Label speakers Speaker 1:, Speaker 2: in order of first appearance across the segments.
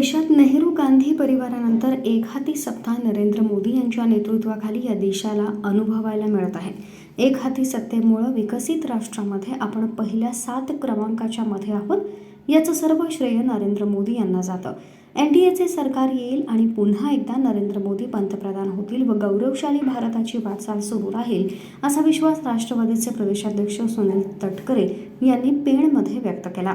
Speaker 1: देशात नेहरू गांधी परिवारानंतर एक हाती सत्ता नरेंद्र मोदी यांच्या नेतृत्वाखाली या देशाला अनुभवायला मिळत आहे. एक हाती सत्तेमुळं विकसित राष्ट्रामध्ये आपण पहिल्या सात क्रमांकाच्या मध्ये आहोत याचं सर्व श्रेय नरेंद्र मोदी यांना जातं. एन डी एचे सरकार येईल आणि पुन्हा एकदा नरेंद्र मोदी पंतप्रधान होतील व गौरवशाली भारताची वाटचाल सुरू राहील असा विश्वास राष्ट्रवादीचे प्रदेशाध्यक्ष सुनील तटकरे यांनी पेणमध्ये व्यक्त केला.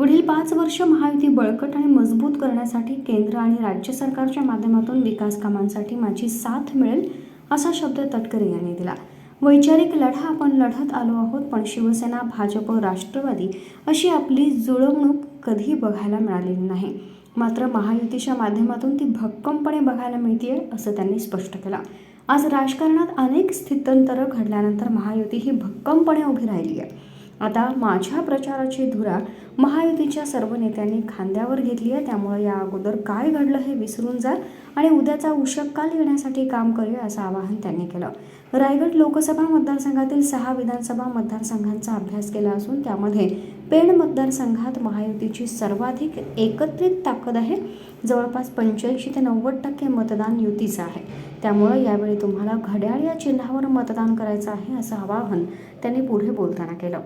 Speaker 1: पुढील पाच वर्ष महायुती बळकट आणि मजबूत करण्यासाठी केंद्र आणि राज्य सरकारच्या माध्यमातून विकास कामांसाठी माझी साथ मिळेल असा शब्द तटकरे यांनी दिला. वैचारिक लढा आपण लढत आलो आहोत पण शिवसेना भाजप राष्ट्रवादी अशी आपली जुळवणूक कधी बघायला मिळालेली नाही. मात्र महायुतीच्या माध्यमातून ती भक्कमपणे बघायला मिळते असं त्यांनी स्पष्ट केलं. आज राजकारणात अनेक स्थित्यंतरं घडल्यानंतर महायुती ही भक्कमपणे उभी राहिली आहे आता माझ्या प्रचाराची धुरा महायुतीच्या सर्व नेत्यांनी खांद्यावर घेतली आहे. त्यामुळे या अगोदर काय घडलं हे विसरून जा आणि उद्याचा उशक्काल येण्यासाठी काम करूया असं आवाहन त्यांनी केलं. रायगड लोकसभा मतदारसंघातील सहा विधानसभा मतदारसंघांचा अभ्यास केला असून त्यामध्ये पेण मतदारसंघात महायुतीची सर्वाधिक एकत्रित ताकद आहे. जवळपास पंच्याऐंशी ते नव्वद टक्के मतदान युतीचं आहे. त्यामुळं यावेळी तुम्हाला घड्याळ या चिन्हावर मतदान करायचं आहे असं आवाहन त्यांनी पुढे बोलताना केलं.